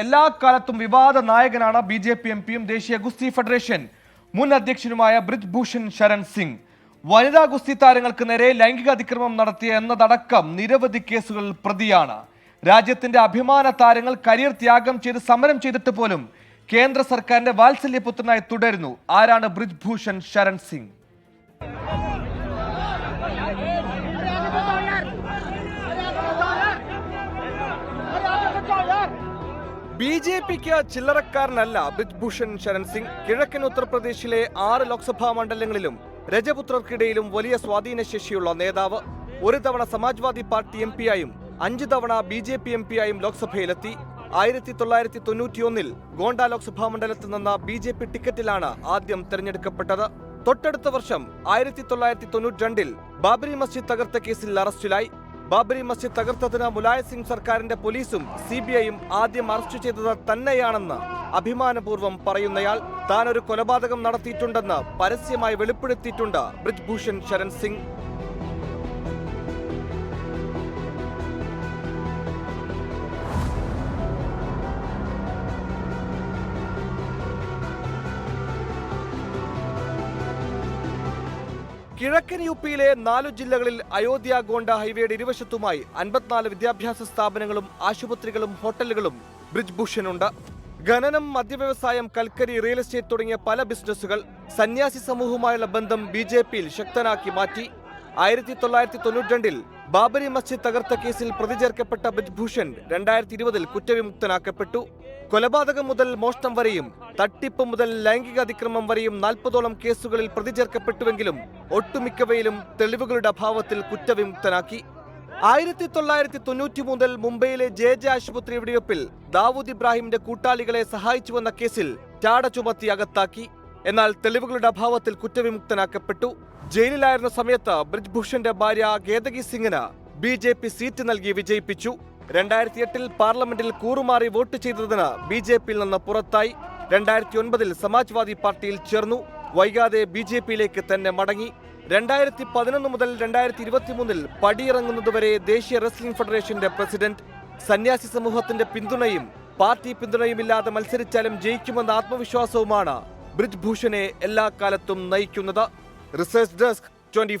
എല്ലാ കാലത്തും വിവാദ നായകനാണ് ബി ജെ പി എം പിയും ദേശീയ ഗുസ്തി ഫെഡറേഷൻ. മുൻ അധ്യക്ഷനുമായ ബ്രിജ് ഭൂഷൺ ശരൺ സിംഗ്. വനിതാ ഗുസ്തി താരങ്ങൾക്ക് നേരെ ലൈംഗിക അതിക്രമം നടത്തിയ എന്നതടക്കം നിരവധി കേസുകളിൽ പ്രതിയാണ്. രാജ്യത്തിന്റെ അഭിമാന താരങ്ങൾ കരിയർ ത്യാഗം ചെയ്ത് സമരം ചെയ്തിട്ട് പോലും കേന്ദ്ര സർക്കാരിന്റെ വാത്സല്യപുത്രനായി തുടരുന്നു. ആരാണ് ബ്രിജ് ഭൂഷൺ ശരൺ സിംഗ്? ബി ജെ പിക്ക് ചില്ലറക്കാരനല്ല ബ്രിജ്ഭൂഷൺ ശരൺ സിംഗ്. കിഴക്കൻ ഉത്തർപ്രദേശിലെ ആറ് ലോക്സഭാ മണ്ഡലങ്ങളിലും രജപുത്രർക്കിടയിലും വലിയ സ്വാധീനശേഷിയുള്ള നേതാവ് ഒരു തവണ സമാജ്വാദി പാർട്ടി എം പിയായും അഞ്ച് തവണ ബി ജെ പി എം പിയായും ലോക്സഭയിലെത്തി. ആയിരത്തി തൊള്ളായിരത്തി തൊണ്ണൂറ്റിയൊന്നിൽ ഗോണ്ട ലോക്സഭാ മണ്ഡലത്തിൽ നിന്ന് ബി ജെ പി ടിക്കറ്റിലാണ് ആദ്യം തെരഞ്ഞെടുക്കപ്പെട്ടത്. തൊട്ടടുത്ത വർഷം ആയിരത്തി തൊള്ളായിരത്തി തൊണ്ണൂറ്റി ബാബരി മസ്ജിദ് തകർത്ത കേസിൽ അറസ്റ്റിലായി. ബാബരി മസ്ജിദ് തകർത്തതിന് മുലായ സിംഗ് സർക്കാരിന്റെ പോലീസും സി ബി ഐയും ആദ്യം അറസ്റ്റ് ചെയ്തത് തന്നെയാണെന്ന് അഭിമാനപൂർവം പറയുന്നയാൾ താനൊരു കൊലപാതകം നടത്തിയിട്ടുണ്ടെന്ന് പരസ്യമായി വെളിപ്പെടുത്തിയിട്ടുണ്ട് ബ്രിജ്ഭൂഷൺ ശരൺ സിംഗ്. കിഴക്കൻ യു പിയിലെ നാലു ജില്ലകളിൽ അയോധ്യ ഗോണ്ട ഹൈവേയുടെ ഇരുവശത്തുമായി അൻപത്തിനാല് വിദ്യാഭ്യാസ സ്ഥാപനങ്ങളും ആശുപത്രികളും ഹോട്ടലുകളും ബ്രിജ് ഭൂഷനുണ്ട് ഖനനം മദ്യവ്യവസായം കൽക്കരി റിയൽ എസ്റ്റേറ്റ് തുടങ്ങിയ പല ബിസിനസ്സുകൾ സന്യാസി സമൂഹവുമായുള്ള ബന്ധം ബി ജെ പിയിൽ ശക്തനാക്കി മാറ്റി. ആയിരത്തി തൊള്ളായിരത്തി തൊണ്ണൂറ്റി രണ്ടിൽ ബാബരി മസ്ജിദ് തകർത്ത കേസിൽ പ്രതി ചേർക്കപ്പെട്ട ബ്രിജ്ഭൂഷൺ രണ്ടായിരത്തി ഇരുപതിൽ കുറ്റവിമുക്തനാക്കപ്പെട്ടു. കൊലപാതകം മുതൽ മോഷണം വരെയും തട്ടിപ്പ് മുതൽ ലൈംഗിക അതിക്രമം വരെയും നാൽപ്പതോളം കേസുകളിൽ പ്രതി ചേർക്കപ്പെട്ടുവെങ്കിലും ഒട്ടുമിക്കവയിലും തെളിവുകളുടെ അഭാവത്തിൽ കുറ്റവിമുക്തനാക്കി. ആയിരത്തി തൊള്ളായിരത്തി തൊണ്ണൂറ്റി മുതൽ മുംബൈയിലെ ജെ ജെ ആശുപത്രി വെടിവെപ്പിൽ ദാവൂദ് ഇബ്രാഹിമിന്റെ കൂട്ടാളികളെ സഹായിച്ചുവെന്ന കേസിൽ ചാട ചുമത്തി അകത്താക്കി. എന്നാൽ തെളിവുകളുടെ അഭാവത്തിൽ കുറ്റവിമുക്തനാക്കപ്പെട്ടു. ജയിലിലായിരുന്ന സമയത്ത് ബ്രിജ്ഭൂഷന്റെ ഭാര്യ ഗേതകി സിംഗിന് ബി സീറ്റ് നൽകി വിജയിപ്പിച്ചു. രണ്ടായിരത്തി എട്ടിൽ പാർലമെന്റിൽ കൂറുമാറി വോട്ട് ചെയ്തതിന് ബി ജെ പിയിൽ നിന്ന് പുറത്തായി. രണ്ടായിരത്തി ഒൻപതിൽ സമാജ്വാദി പാർട്ടിയിൽ ചേർന്നു. വൈകാതെ ബി ജെ പിയിലേക്ക് തന്നെ മടങ്ങി. രണ്ടായിരത്തി പതിനൊന്ന് മുതൽ രണ്ടായിരത്തി ഇരുപത്തിമൂന്നിൽ പടിയിറങ്ങുന്നതുവരെ ദേശീയ റെസ്ലിംഗ് ഫെഡറേഷന്റെ പ്രസിഡന്റ് സന്യാസി സമൂഹത്തിന്റെ പിന്തുണയും പാർട്ടി പിന്തുണയുമില്ലാതെ മത്സരിച്ചാലും ജയിക്കുമെന്ന ആത്മവിശ്വാസവുമാണ് ബ്രിജ് ഭൂഷനെ എല്ലാ കാലത്തും നയിക്കുന്നത്. Research desk twenty